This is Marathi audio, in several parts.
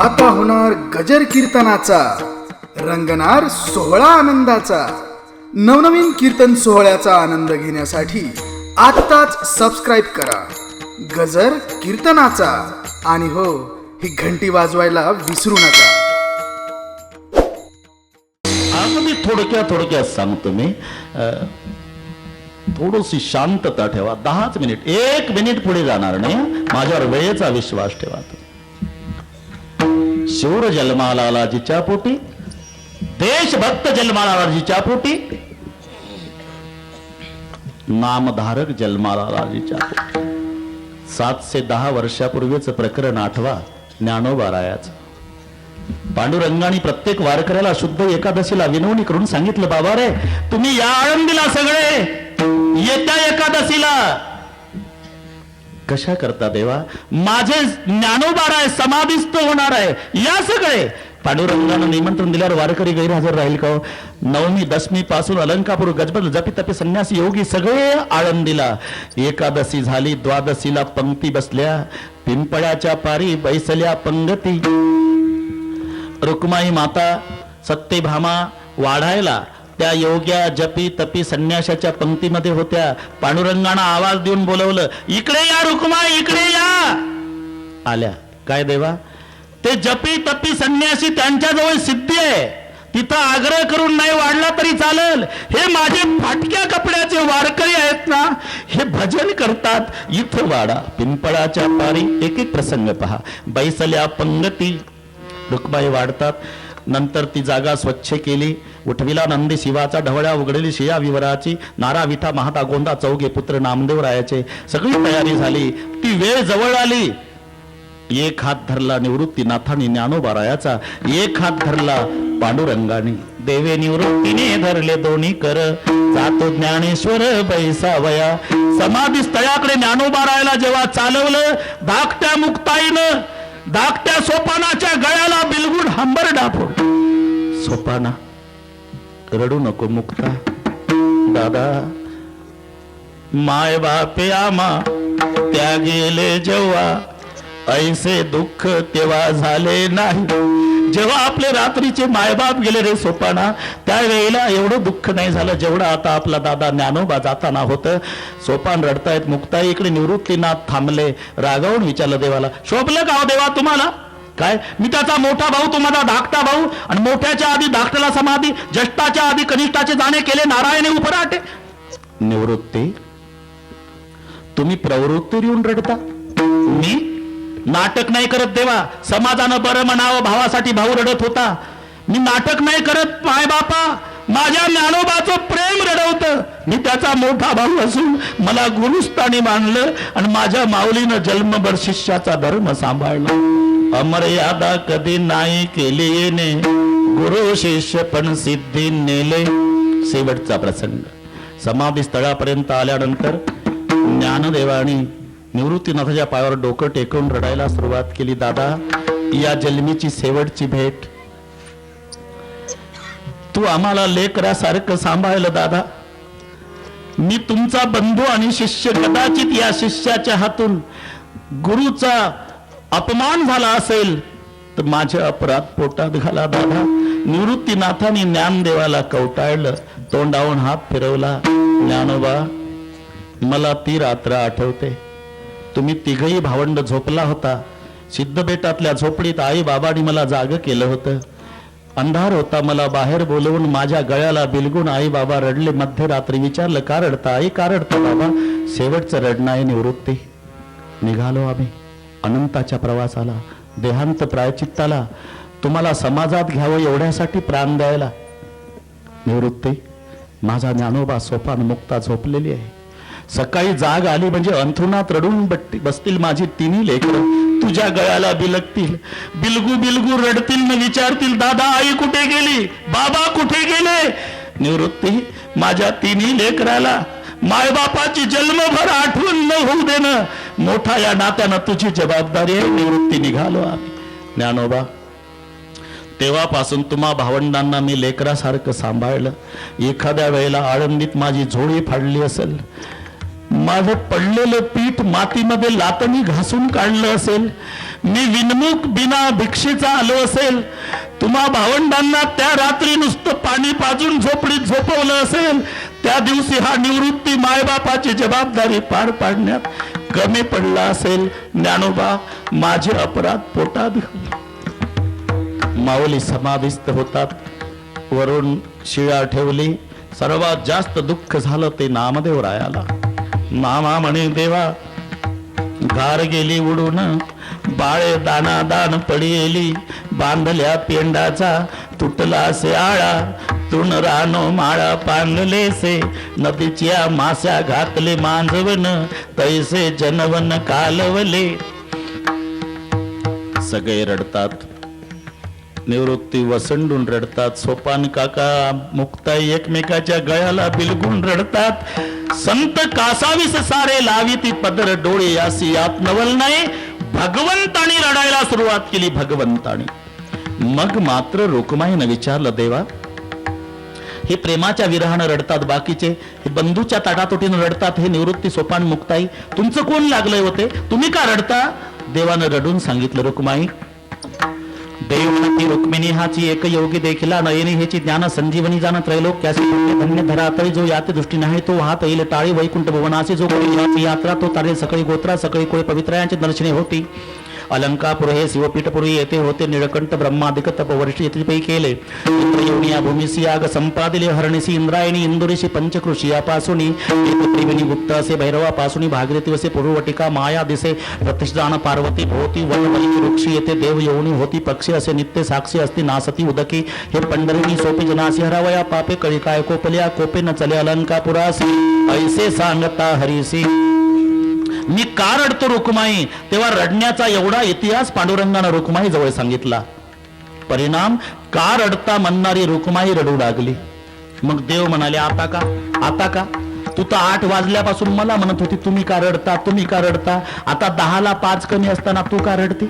आता होणार गजर कीर्तनाचा रंगणार सोहळा आनंदाचा. नवनवीन कीर्तन सोहळ्याचा आनंद घेण्यासाठी आत्ताच सबस्क्राईब करा. गजर कीर्तनाचा. आणि हो ही घंटी वाजवायला विसरू नका. अगदी थोडक्यात थोडक्यात सांगतो मी. थोडीशी शांतता ठेवा. दहाच मिनिट. एक मिनिट पुढे जाणार नाही. माझ्यावर वेळेचा विश्वास ठेवा. शूर जन्माला आला जिच्या पोटी देशभक्त जन्माला आला जिच्या पोटी नामधारक जन्माला जिच्या सातशे दहा वर्षापूर्वीच प्रकरण आठवा ज्ञानोबारायाचं पांडुरंगाने प्रत्येक वारकऱ्याला शुद्ध एकादशीला विनवणी करून सांगितलं बाबा रे तुम्ही या आळंदीला सगळे येत्या एकादशीला कशा करता देवा? माझे ज्ञानोबार आहे समाधिस्थ होणार आहे. या सगळे. पांडुरंगानं निमंत्रण दिल्यावर वारकरी गैरहजर राहील का हो? नवमी दशमी पासून अलंकापूर गजबल जपी तपी संन्यासी योगी सगळे आळंदीला. एकादशी झाली द्वादशीला पंक्ती बसल्या. पिंपळाच्या पारी बैसल्या पंगती. रुक्माई माता सत्यभामा वाढायला. त्या योग्या जपी तपी संन्याशाच्या पंक्तीमध्ये होत्या. पांडुरंगाना आवाज देऊन बोलवलं इकडे या रुक्मा इकडे या. आल्या. काय देवा? ते जपी तपी संन्यासी त्यांच्याजवळ सिद्धी आहे. तिथं आग्रह करून नाही वाढला तरी चालेल. हे माझे फाटक्या कपड्याचे वारकरी आहेत ना हे भजन करतात. इथं वाडा पिंपळाच्या पारी एक एक प्रसंग पहा. बैसल्या पंगती रुक्माई वाढतात. नंतर ती जागा स्वच्छ केली. उठविला नंदी शिवाचा ढवळ्या उघडली शिया विवराची. नारा विठा महाता गोंदा चौघे पुत्र नामदेव रायाचे सगळी तयारी झाली. ती वेळ जवळ आली. एक हात धरला निवृत्तीनाथाने ज्ञानोबा रायाचा एक हात धरला पांडुरंगाने. देवे निवृत्तीने धरले दोन्ही कर. जातो ज्ञानेश्वर बैसावया. समाधी स्थळाकडे ज्ञानोबा रायाला जेव्हा चालवलं धाकट्या मुक्ताईनं धाकट्या सोपानाच्या गळ्याला बिलगुड हंबर सोपाना रडू नको मुक्ता. दादा माय बापे आमा त्या गेले जेव्हा ऐसे दुःख तेव्हा झाले नाही. जेव्हा आपले रात्रीचे मायबाप गेले रे सोपाना त्यावेळेला एवढं दुःख नाही झालं जेवढं आता आपला दादा ज्ञानोबा जाताना होतं. सोपान रडतायत मुक्ताई इकडे निवृत्तीनाथ थांबले रागावून विचारलं देवाला शोभलं का हो देवा तुम्हाला? काय? मी त्याचा मोठा भाऊ तो माझा धाकटा भाऊ आणि मोठ्याच्या आधी धाकट्याला समाधी ज्येष्ठाच्या आधी कनिष्ठाचे जाणे केले नारायणे उपराटे. निवृत्ती. तुम्ही प्रवृत्तीवर येऊन रडता. मी? नाटक नाही करत देवा. समाजानं बरं म्हणावं भावासाठी भाऊ रडत होता. मी नाटक नाही करत माय बापा. माझ्या ज्ञानोबाचं प्रेम रडवत. मी त्याचा मोठा भाऊ असून मला गुरुस्थानी मानलं आणि माझ्या माऊलीनं जन्मभर शिष्याचा धर्म सांभाळला. अमर्यादा कधी नाही केली येणे. गुरु शिष्य पण सिद्धी नेले. शेवटचा प्रसंग. समाधी स्थळापर्यंत आल्यानंतर ज्ञानदेवानी निवृत्तीनाथाच्या पायावर डोकं टेकून रडायला सुरुवात केली. दादा या जन्मीची शेवटची भेट. तू आम्हाला लेकरासारखं सांभाळलं दादा. मी तुमचा बंधू आणि शिष्य कदाचित या शिष्याच्या हातून गुरुचा अपमान झाला असेल तर माझे अपराध पोटात घाला दादा निवृत्तीनाथाने ज्ञानदेवाला कवटाळलं तोंडावून हात फिरवला. ज्ञानोबा मला ती रात्र आठवते. तुम्ही तिघही भावंड झोपला होता. सिद्धबेटातल्या झोपडीत आई बाबांनी मला जाग केलं होतं. अंधार होता मला बाहेर बोलवून माझ्या गळ्याला बिलगून आई बाबा रडले. मध्यरात्री विचारलं का रडता आई का रडता बाबा? शेवटचं रडणं आहे निवृत्ती. निघालो आम्ही. अनंताच्या प्रवासाला देहांत प्रायचित्ताला तुम्हाला समाजात घ्यावं एवढ्यासाठी प्राण द्यायला. निवृत्ती माझा ज्ञानोबा सोपान मुक्ता झोपलेली आहे. सकाळी जाग आली म्हणजे अंथरुणात रडून बट्टी बसतील माझी तिन्ही लेकर. तुझ्या गळ्याला बिलगतील. बिलगू बिलगू रडतील न विचारतील दादा आई कुठे गेली? बाबा कुठे गेले? निवृत्ती माझ्या तिन्ही लेकराला मायबापाची जन्मभर आठवण न होऊ देणं. मोठा या नात्यानं तुझी जबाबदारी आहे निवृत्ती निघालो आम्ही. ज्ञानोबा तेव्हापासून तुम्हा भावंडांना मी लेकरासारखं सांभाळलं. एखाद्या वेळेला आळंदीत माझी झोळी फाडली असेल. माझं पडलेलं पीठ मातीमध्ये लातणी घासून काढलं असेल. मी विनमुख बिना भिक्षेचा आलो असेल. तुम्हा भावंडांना त्या रात्री नुसतं पाणी पाजून झोपडीत झोपवलं असेल. त्या दिवशी हा निवृत्ती मायबापाची जबाबदारी पार पाडण्यात कमी पडला असेल. ज्ञानोबा माझे अपराध पोटात माऊली समाविष्ट होतात. वरून शिळा ठेवली. सर्वात जास्त दुःख झालं ते नामदेव रायाला मामा म्हणे देवा घार गेली उडून. बाळे दाना दान पडिली. बांधल्या पेंडाचा तुटला से आळा. तुण रानो माळा पांगले से नदीच्या मास्या घातले मांजवन तैसे जनवन कालवले. सगळे रडतात. निवृत्ती वसंडून रडतात. सोपान काका मुक्ताई एकमेकाच्या गळ्याला बिलगून रडतात. संत कासावीस सारे लावी ती पदर डोळे यासी यात नवल नाही भगवंतानी रडायला सुरुवात केली भगवंतानी. मग मात्र रुक्माईनं विचारलं देवा हे प्रेमाच्या विरहानं रडतात. बाकीचे हे बंधूच्या ताटातोटीनं रडतात. हे निवृत्ती सोपान मुक्ताई. तुमचं कोण लागलंय होते? तुम्ही का रडता? देवानं रडून सांगितलं रुक्माई. देवनती रुक्मिणी हाची एक योगी देखिला नयनी हेची ज्ञान संजीवनी जाण त्रैलोक्यासी धन्य धरातळी जो याते दृष्टी नाही तो वाहत येईल टाळी वैकुंठ भुवनासी. जो करी यात्रा तो तारे सकळी गोत्रा सकळी कोळी पवित्रयांची दर्शने होती. अलंकापुर हे शिवपीठपुरी येथे होते निळकंठ ब्रह्मादिक तपवर्षी येथे केले. इंद्रयोनी या भूमिसी याग संपादिले हरणसी इंद्रायणी इंदुरीशी पंचकृषी यापासून त्रिवेणी गुप्त असे भैरवापासून भागीरथी असे पूर्वटिका माया दिसे प्रतिष्ठान पार्वती भोवती वनबली वृक्षी येथे देव येऊनी होती पक्षी असे नित्य साक्षी असती नासती उदकी हे पंढरीनी सोपी जनासी हरावया पापे कळी काय कोपल्या कोपे न चले अलंकापुरासी ऐसे सांगता हरिसी. मी का रडतो रुक्माई? तेव्हा रडण्याचा एवढा इतिहास पांडुरंगानं रुक्माई जवळ सांगितला. परिणाम का रडता म्हणणारी रुक्माई रडू लागली. मग देव म्हणाले आता का? आता का? तू तर आठ वाजल्यापासून मला म्हणत होती तुम्ही का रडता? तुम्ही का रडता? आता दहाला पाच कमी असताना तू का रडते?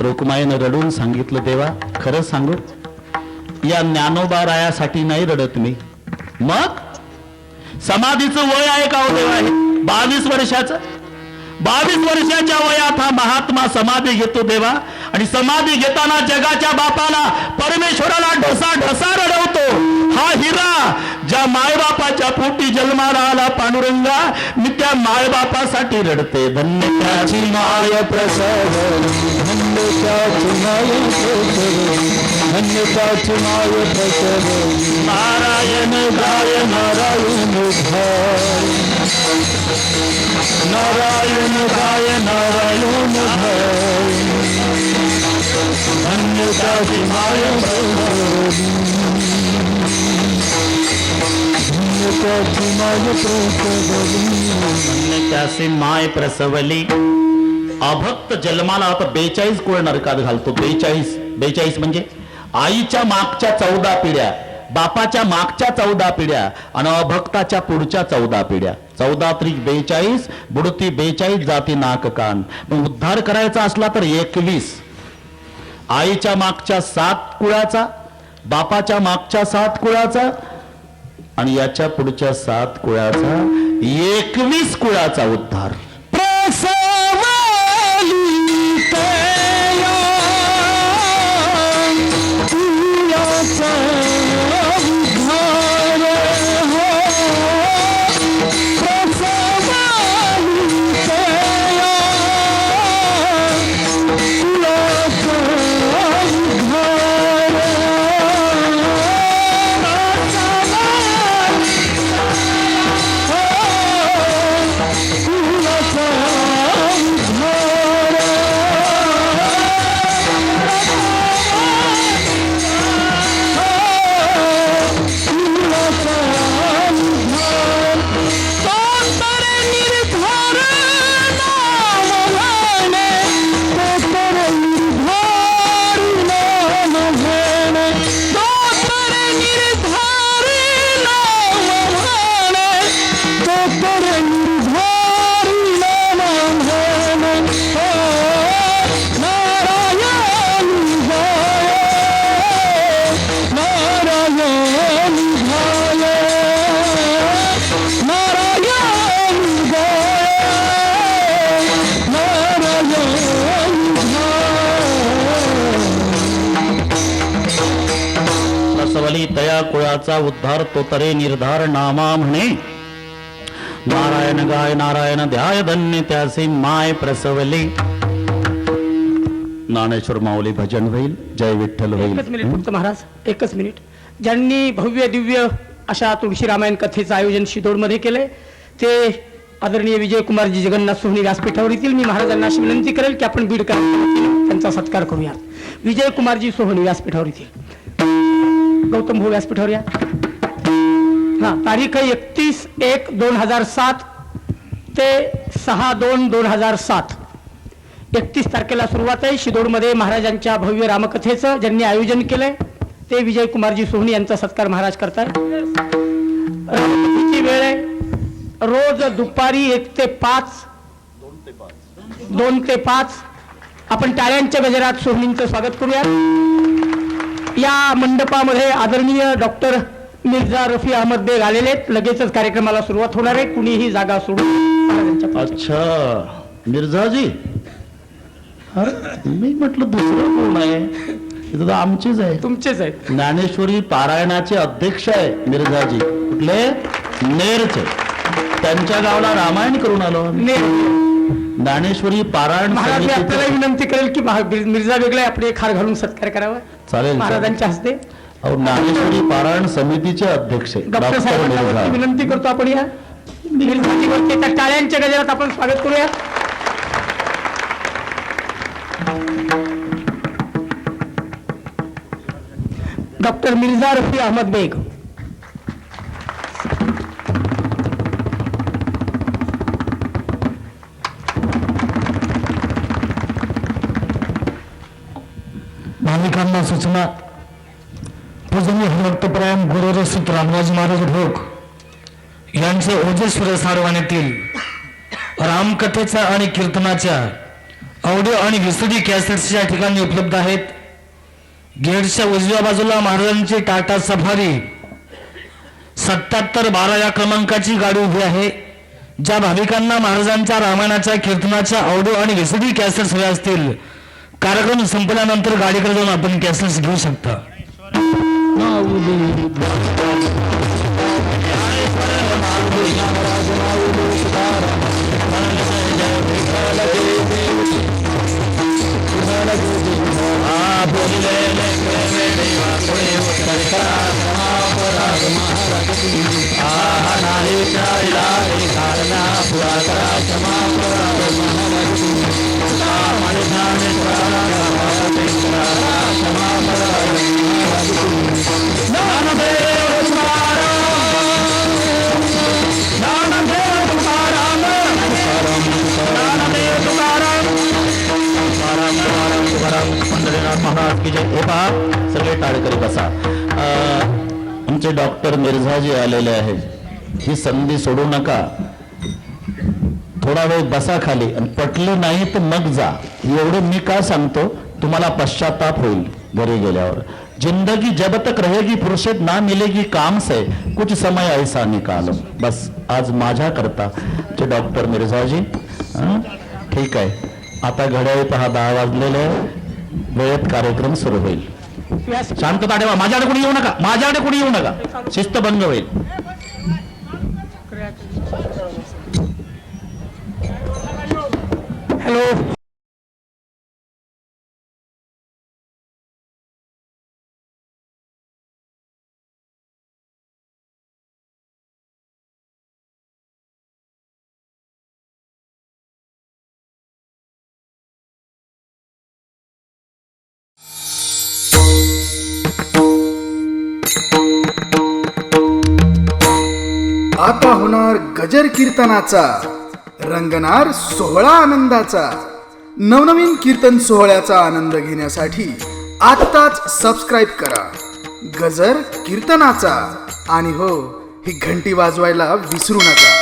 रुक्माईनं रडून सांगितलं देवा खरं सांगू या ज्ञानोबा रायासाठी नाही रडत मी. मग समाधीचं वय आहे का हो आहे बावीस वर्षाचं? बावीस वर्षाच्या वयात हा महात्मा समाधी घेतो देवा. आणि समाधी घेताना जगाच्या बापाला परमेश्वराला ढसा ढसा रडवतो. हा हिरा ज्या मायबापाच्या पोटी जन्माला आला पांडुरंगा मी त्या मायबापासाठी रडते. धन्य माय प्रसाद धन्य माय धन्य नारायण गाय नारायण गाय नारायण गाय नारायण गाय धन्य त्याची माय त्याचे माय प्रसवली. अभक्त जन्माला आता बेचाळीस कोळ नरकात घालतो. बेचाळीस. बेचाळीस म्हणजे? आईच्या मागच्या चौदा पिढ्या बापाच्या मागच्या चौदा पिढ्या आणि अभक्ताच्या पुढच्या चौदा पिढ्या. चौदा त्रिक बेचाळीस बुडती बेचाळीस जाती नाक कान मग उद्धार करायचा असला तर एकवीस. आईच्या मागच्या सात कुळाचा बापाच्या मागच्या सात कुळाचा आणि याच्या पुढच्या सात कुळाचा एकवीस कुळाचा उद्धार. तया कुळाचा उद्धार तो तरे निर्धार नामा म्हणे. नारायण गाय नारायण ध्याय धन्य त्याचे माय प्रसवले. ज्ञानेश्वर माऊली भजन होईल जय विठ्ठल होईल. एकच मिनिट फक्त महाराज एकच मिनिट. ज्यांनी भव्य दिव्य अशा तुळशी रामायण कथेचं आयोजन शिदोडमध्ये केलंय ते आदरणीय विजयकुमारजी जगन्नाथ सोहनी व्यासपीठावर येतील मी महाराजांना अशी विनंती करेल की आपण बीड करा. त्यांचा सत्कार करूया विजयकुमारजी सोहनी व्यासपीठावर येतील गौतम भाऊ व्यासपीठ हा तारीख एकतीस एक दोन हजार सात ते सहा दोन दोन हजार सात. एकतीस तारखेला सुरुवात आहे. शिदोडमध्ये महाराजांच्या भव्य रामकथेचं ज्यांनी आयोजन केलंय ते विजय कुमारजी सोहनी यांचा सत्कार महाराज करतात. रामकथेची वेळ आहे. रोज दुपारी एक ते पाच दोन ते पाच. आपण टाळ्यांच्या गजरात सोहनींचं स्वागत करूया या मंडपामध्ये आदरणीय डॉक्टर मिर्झा रफी अहमद बेग आलेले आहेत. लगेचच कार्यक्रमाला सुरुवात होणार आहे. कुणीही जागा सोडून. अच्छा. मिर्झाजी. मी म्हटलं दुसरं कोण आहे? तर आमचीच आहे. तुमचेच आहेत. ज्ञानेश्वरी पारायणाचे अध्यक्ष आहे मिर्झाजी. कुठले? नेरचे. त्यांच्या गावाला रामायण करून आलो आम्ही. ज्ञानेश्वरी पारायण महाराज मी समितीचे- आपल्याला विनंती करेल की महा- मिर्झा वेगळे आपले खार घालून सत्कार करावा. चालेल महाराजांच्या हस्ते. अहो ज्ञानेश्वरी पारायण समितीचे अध्यक्ष आहे. डॉक्टर डॉक्टर साहेबांना मिर्झा. वरती विनंती करतो आपण या. त्या टाळ्यांच्या गजरात आपण स्वागत करूया. डॉक्टर मिर्झा रफी अहमद बेग. भाविकांना सूचना. पूजनीय भक्तप्रायण गुरुरसित रामराज महाराज भोग. यांचे ओजेश्वर सारवाणीतील रामकथेच्या आणि कीर्तनाच्या ऑडिओ आणि विसुडी कॅसेट्स या ठिकाणी उपलब्ध आहेत. गेटच्या उजव्या बाजूला महाराजांची टाटा सफारी. सत्याहत्तर बारा या क्रमांकाची गाडी उभी आहे. ज्या भाविकांना महाराजांच्या रामायणाच्या कीर्तनाच्या ऑडिओ आणि विसुडी कॅसेट्स हव्या असतील कार्यक्रम संपल्यानंतर गाडीकडे जाऊन आपण कॅसेट्स घेऊ शकता. पंढरीनाथ महाराज की जे हे पहा सगळे टाळकरी बसा. आमचे डॉक्टर मिर्झाजी आलेले आहेत. ही संधी सोडू नका. थोडा वेळ बसा खाली. आणि पटली नाही तर मग जा. एवढं मी का सांगतो? तुम्हाला पश्चाताप होईल घरी गेल्यावर. जिंदगी जब तक रहेगी फुर्सत ना मिलेगी काम से. कुछ समय ऐसा निकालो. बस आज माझ्या करता. जे डॉक्टर मिर्झाजी ठीक आहे. आता घड्याळी पहा दहा वाजलेले आहे. वेळेत कार्यक्रम सुरू होईल. शांतता ठेवा. माझ्याकडे कोणी येऊ नका. माझ्याकडे कोणी येऊ नका. शिस्तभंग होईल. आता होणार गजर कीर्तनाचा रंगणार सोहळा आनंदाचा. नवनवीन कीर्तन सोहळ्याचा आनंद घेण्यासाठी आत्ताच सबस्क्राईब करा. गजर कीर्तनाचा. आणि हो ही घंटी वाजवायला विसरू नका.